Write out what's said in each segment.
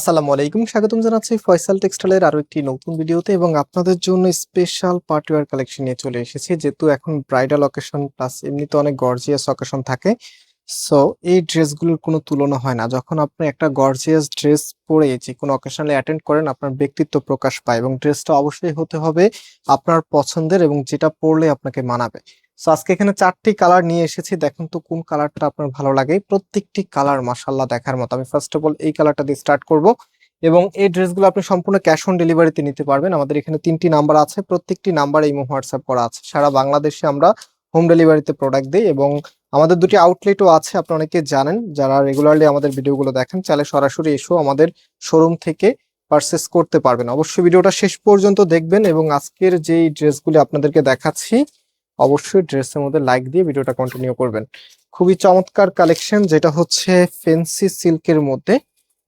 আসসালামু আলাইকুম। স্বাগতম জানাচ্ছি ফয়সাল টেক্সটাইলের আরও একটি নতুন ভিডিওতে এবং আপনাদের জন্য স্পেশাল পার্টিওয়ার কালেকশন নিয়ে চলে এসেছি, যেহেতু এখন ব্রাইডাল অকেশন প্লাস এমনিতে অনেক গর্জিয়াস অকেশন থাকে। সো এই ড্রেসগুলোর কোনো তুলনা হয় না। যখন আপনি একটা গর্জিয়াস ড্রেস পরে যে কোনো অকেশনে অ্যাটেন্ড করেন, আপনার ব্যক্তিত্ব প্রকাশ পায় এবং ড্রেসটা অবশ্যই হতে হবে আপনার পছন্দের এবং যেটা পরলে আপনাকে মানাবে। সো আজকে এখানে চারটি কালার নিয়ে এসেছি। দেখুন তো কোন কালারটা আপনার ভালো লাগে। প্রত্যেকটি কালার মাসাল্লাহ দেখার মতো। আমি ফার্স্ট অফ অল এই কালারটা দিয়ে স্টার্ট করব। এবং এই ড্রেসগুলো আপনি সম্পূর্ণ ক্যাশ অন ডেলিভারিতে নিতে পারবেন। আমাদের এখানে তিনটি নাম্বার আছে। প্রত্যেকটি নাম্বার এই হোয়াটসঅ্যাপ করা আছে। সারা বাংলাদেশে আমরা হোম ডেলিভারিতে প্রোডাক্ট দিই এবং আমাদের দুটি আউটলেটও আছে আপনি অনেকে জানেন। যারা রেগুলারলি আমাদের ভিডিওগুলো দেখেন, চাইলে সরাসরি এসেও আমাদের শোরুম থেকে পারচেস করতে পারবেন। অবশ্যই ভিডিওটা শেষ পর্যন্ত দেখবেন এবং আজকের যেই ড্রেসগুলি আপনাদেরকে দেখাচ্ছি অবশ্যই ড্রেসের মধ্যে লাইক দিয়ে ভিডিওটা কন্টিনিউ করবেন। খুবই চমৎকার কালেকশন যেটা হচ্ছে ফেন্সি সিল্কের মধ্যে।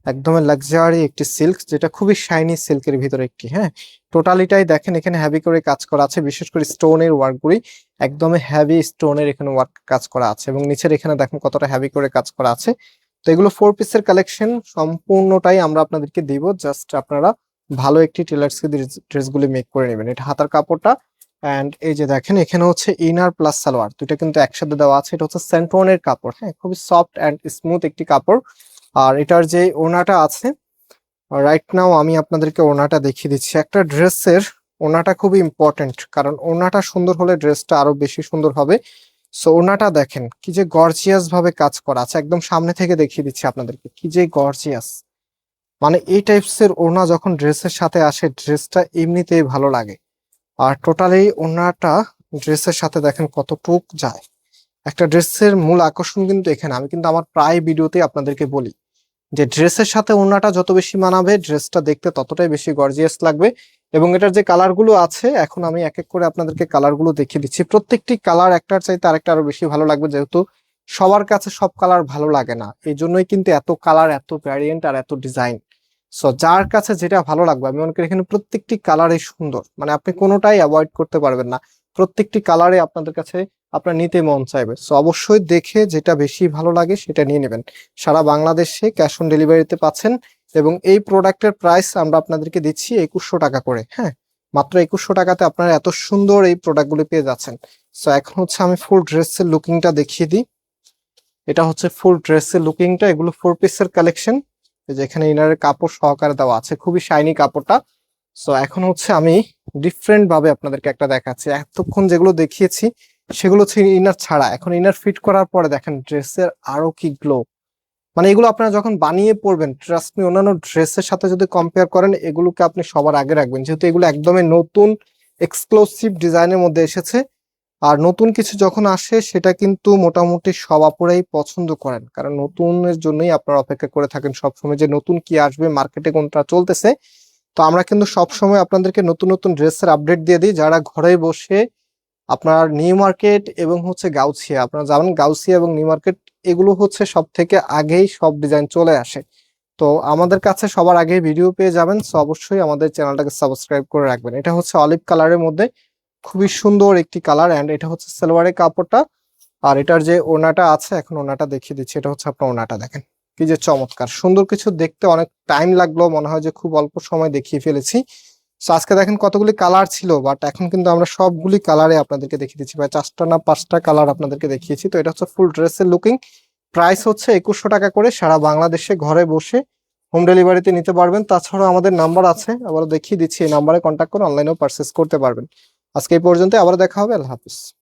একদম লাক্সারি একটি সিল্ক যেটা খুবই শাইনি সিল্কের ভিতরে একটি হ্যাঁ? টোটালিটাই দেখেন, এখানে হ্যাভি করে কাজ করা আছে, বিশেষ করে স্টোনের ওয়ার্কগুলি একদমই হ্যাভি স্টোনের এখানে ওয়ার্ক কাজ করা আছে এবং নিচের এখানে দেখেন কতটা হ্যাভি করে কাজ করা আছে। তো এগুলো ফোর পিসের কালেকশন সম্পূর্ণটাই আমরা আপনাদেরকে দিব। জাস্ট আপনারা ভালো একটি টেলার্সকে ড্রেসগুলি মেক করে নেবেন। এটা হাতার কাপড়টা অ্যান্ড এই যে দেখেন, এখানে হচ্ছে ইনার প্লাস সালোয়ার। দুইটা কিন্তু একসাথে দেওয়া আছে। এটা হচ্ছে সেন্টোনের কাপড় হ্যাঁ? খুবই সফট অ্যান্ড স্মুথ একটি কাপড়। আর এটার যে ওনাটা আছে রাইট নাও আমি আপনাদেরকে ওনাটা দেখিয়ে দিচ্ছি। একটা ড্রেসের ওনাটা খুবই ইম্পর্টেন্ট কারণ ওনাটা সুন্দর হলে ড্রেসটা আরও বেশি সুন্দর হবে। সো ওনাটা দেখেন, কি যে গর্জিয়াস ভাবে কাজ করা আছে। একদম সামনে থেকে দেখিয়ে দিচ্ছি আপনাদেরকে, কি যে গর্জিয়াস মানে এই টাইপস এর ওনা যখন ড্রেসের সাথে আসে, ড্রেসটা এমনিতেই ভালো লাগে। আর টোটালি ওনাটা ড্রেসের সাথে দেখেন কতটুক যায়। একটা ড্রেসের মূল আকর্ষণ কিন্তু এখানে, আমি কিন্তু আমার প্রায় ভিডিওতে আপনাদেরকে বলি যে ড্রেসের সাথে ওনাটা যত বেশি মানাবে, ড্রেসটা দেখতে ততটাই বেশি গর্জিয়াস লাগবে এবং এটার যে কালারগুলো আছে, এখন আমি এক এক করে আপনাদেরকে কালারগুলো দেখিয়ে দিচ্ছি। প্রত্যেকটি কালার একটার চাইতে আরেকটা আরও বেশি ভালো লাগবে যেহেতু সবার কাছে সব কালার ভালো লাগে না। এই জন্যই কিন্তু এত কালার এত ভ্যারিয়েন্ট আর এত ডিজাইন সো যার কাছে যেটা ভালো লাগবে, আমি মনে করি এখানে প্রত্যেকটি কালারই সুন্দর। মানে আপনি কোনোটাই অ্যাভয়েড করতে পারবেন না। প্রত্যেকটি কালারে আপনাদের কাছে আপনার নিতে মন চাইবে। সো অবশ্যই দেখে যেটা বেশি ভালো লাগে সেটা নিয়ে নেবেন। সারা বাংলাদেশে ক্যাশ অন ডেলিভারিতে পাচ্ছেন এবং এই প্রোডাক্টের প্রাইস আমরা আপনাদেরকে দিচ্ছি একুশশো টাকা করে হ্যাঁ? মাত্র একুশশো টাকাতে আপনারা এত সুন্দর এই প্রোডাক্টগুলি পেয়ে যাচ্ছেন। সো এখন হচ্ছে আমি ফুল ড্রেসের লুকিংটা দেখিয়ে দিই। এটা হচ্ছে ফুল ড্রেসের লুকিংটা এগুলো ফোর পিসের কালেকশন যেখানে ইনারের কাপড় সহকারে দেওয়া আছে, খুবই শাইনি কাপড়টা। সো এখন হচ্ছে আমি ডিফারেন্ট ভাবে আপনাদেরকে একটা দেখাচ্ছি। এতক্ষণ যেগুলো দেখিয়েছি, সেগুলো হচ্ছে ইনার ছাড়া। এখন ইনার ফিট করার পরে দেখেন ড্রেসের আরও কি গ্লো মানে এগুলো আপনারা যখন বানিয়ে পড়বেন ট্রাস্ট মি অন্যান্য ড্রেসের সাথে যদি কম্পেয়ার করেন, এগুলোকে আপনি সবার আগে রাখবেন। যেহেতু এগুলো একদমই নতুন এক্সক্লুসিভ ডিজাইনের মধ্যে এসেছে। আর নতুন কিছু যখন আসে, সেটা কিন্তু মোটামুটি সব আপুরাই পছন্দ করেন। কারণ নতুনের জন্যই আপনারা অপেক্ষা করে থাকেন সবসময় যে নতুন কি আসবে মার্কেটে কোনটা চলতেছে। তো আমরা কিন্তু সবসময় আপনাদেরকে নতুন নতুন ড্রেসের আপডেট দিয়ে দিই। যারা ঘরে বসে আপনার নিউ মার্কেট এবং হচ্ছে গাউছিয়া, আপনারা জানেন গাউছিয়া এবং নিউ মার্কেট এগুলো হচ্ছে সব থেকে আগেই সব ডিজাইন চলে আসে। তো আমাদের কাছে সবার আগে ভিডিও পেয়ে যাবেন। সো অবশ্যই আমাদের চ্যানেলটাকে সাবস্ক্রাইব করে রাখবেন। এটা হচ্ছে অলিভ কালারের মধ্যে খুবই সুন্দর একটি কালার অ্যান্ড এটা হচ্ছে সালোয়ারের কাপড়টা। আর এটার যে ওনাটা আছে, এখন ওনাটা দেখিয়ে দিচ্ছি। এটা হচ্ছে আপনার ওনাটা দেখেন। কি যে চমৎকার। সুন্দর কিছু দেখতে অনেক টাইম লাগল, মনে হয় যে খুব অল্প সময় দেখিয়ে ফেলেছি। আজকে দেখেন কতগুলি কালার ছিল বাট এখন কিন্তু আমরা সবগুলি কালারে আপনাদেরকে দেখিয়ে দিচ্ছি। প্রায় চারটা না পাঁচটা কালার আপনাদেরকে দেখিয়েছি। তো এটা হচ্ছে ফুল ড্রেসের লুকিং প্রাইস হচ্ছে একুশশো টাকা করে সারা বাংলাদেশে ঘরে বসে হোম ডেলিভারিতে নিতে পারবেন। তাছাড়াও আমাদের নাম্বার আছে। আবার দেখিয়ে দিচ্ছি, এই নাম্বারে কন্ট্যাক্ট করে অনলাইনেও পারচেস করতে পারবেন। আজকে এই পর্যন্ত আবার দেখা হবে আল্লাহ হাফিজ।